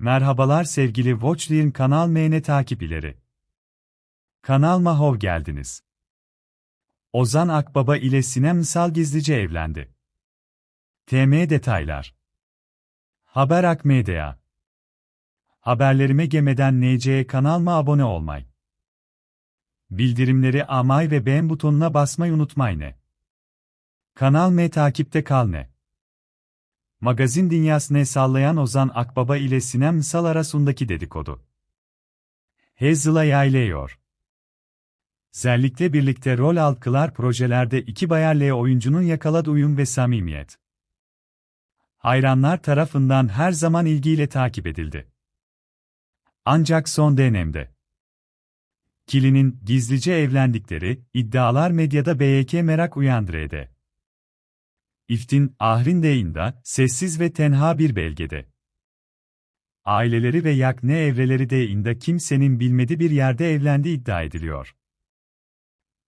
Merhabalar sevgili Watchline Kanal MN takipçileri. Kanalıma hoş geldiniz. Ozan Akbaba ile Sinem Ünsal gizlice evlendi. TM detaylar. Haber Ak Medya. Haberlerime gemeden NC kanalıma abone olmayı. Bildirimleri amay ve beğen butonuna basmayı unutmayın. Kanal M takipte kal ne. Magazin dünyasını sallayan Ozan Akbaba ile Sinem Ünsal arasındaki dedikodu. Hezla yaylıyor. Özellikle birlikte rol aldıklar projelerde iki Bayerli oyuncunun yakaladığı uyum ve samimiyet. Hayranlar tarafından her zaman ilgiyle takip edildi. Ancak son dönemde Kili'nin gizlice evlendikleri iddialar medyada BYK merak uyandırdı. İftin, Ahrin deyinde, sessiz ve tenha bir belgede. Aileleri ve yak ne evreleri deyinde kimsenin bilmediği bir yerde evlendi iddia ediliyor.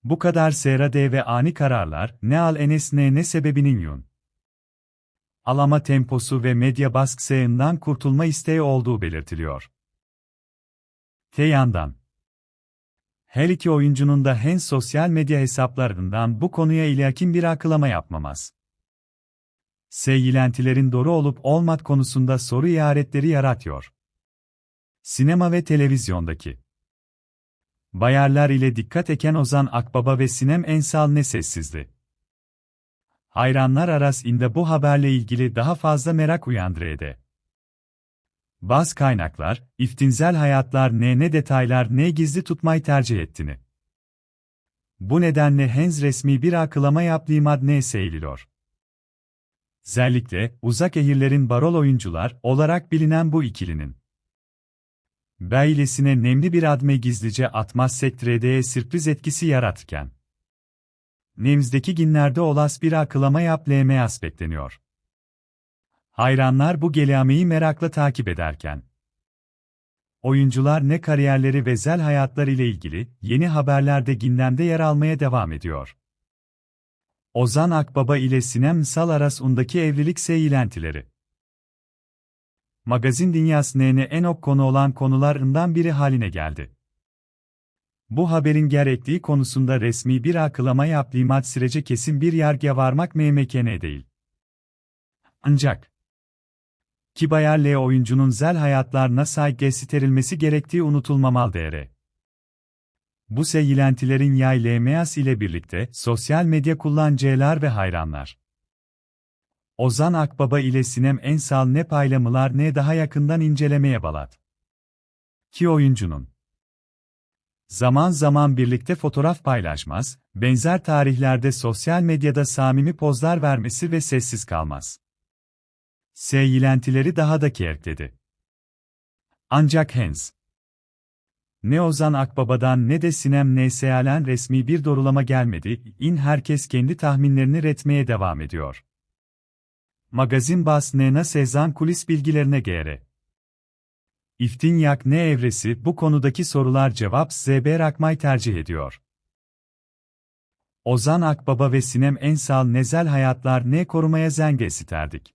Bu kadar serade ve ani kararlar, ne al enes ne ne sebebinin yun. Alama temposu ve medya baskısından kurtulma isteği olduğu belirtiliyor. Te yandan. Her iki oyuncunun da hen sosyal medya hesaplarından bu konuya ilhakin bir akılama yapmamaz. Seyyilentilerin doğru olup olmat konusunda soru işaretleri yaratıyor. Sinema ve televizyondaki Bayarlar ile dikkat eken Ozan Akbaba ve Sinem Ensal ne sessizdi. Hayranlar arasında bu haberle ilgili daha fazla merak uyandırdı. Bazı kaynaklar, iftinzel hayatlar ne ne detaylar ne gizli tutmayı tercih ettiğini. Bu nedenle henüz resmi bir akılama yaptığı ne seyiliyor. Özellikle, uzak ehirlerin barol oyuncular olarak bilinen bu ikilinin. Beylesine nemli bir adme gizlice atmaz sektrediğe sürpriz etkisi yaratırken. Nemzdeki günlerde olas bir akılama yap LM aspektleniyor. Hayranlar bu geliameyi merakla takip ederken. Oyuncular ne kariyerleri ve zel hayatlar ile ilgili yeni haberlerde gündemde yer almaya devam ediyor. Ozan Akbaba ile Sinem Ünsal arasındaki evlilik seylentileri. Magazin dünyasının en ok konu olan konularından biri haline geldi. Bu haberin gerektiği konusunda resmi bir akılama yaptığımat sürece kesin bir yargıya varmak mümkün değil. Ancak, Kibayar oyuncunun zel hayatlarına saygı gösterilmesi gerektiği unutulmamalı değeri. Bu seylentilerin yay LMAS ile birlikte sosyal medya kullanıcılar ve hayranlar. Ozan Akbaba ile Sinem Ensal ne paylamılar ne daha yakından incelemeye balat. Ki oyuncunun zaman zaman birlikte fotoğraf paylaşmaz, benzer tarihlerde sosyal medyada samimi pozlar vermesi ve sessiz kalmaz. Seylentileri daha da kertledi. Ancak Hens, ne Ozan Akbaba'dan ne de Sinem Neyseyalen resmi bir doğrulama gelmedi, in herkes kendi tahminlerini retmeye devam ediyor. Magazin Bas Nena Sezan kulis bilgilerine göre. İftinyak ne evresi bu konudaki sorular cevap ZB Rakmay tercih ediyor. Ozan Akbaba ve Sinem Ensal nezel hayatlar ne korumaya zenge isterdik.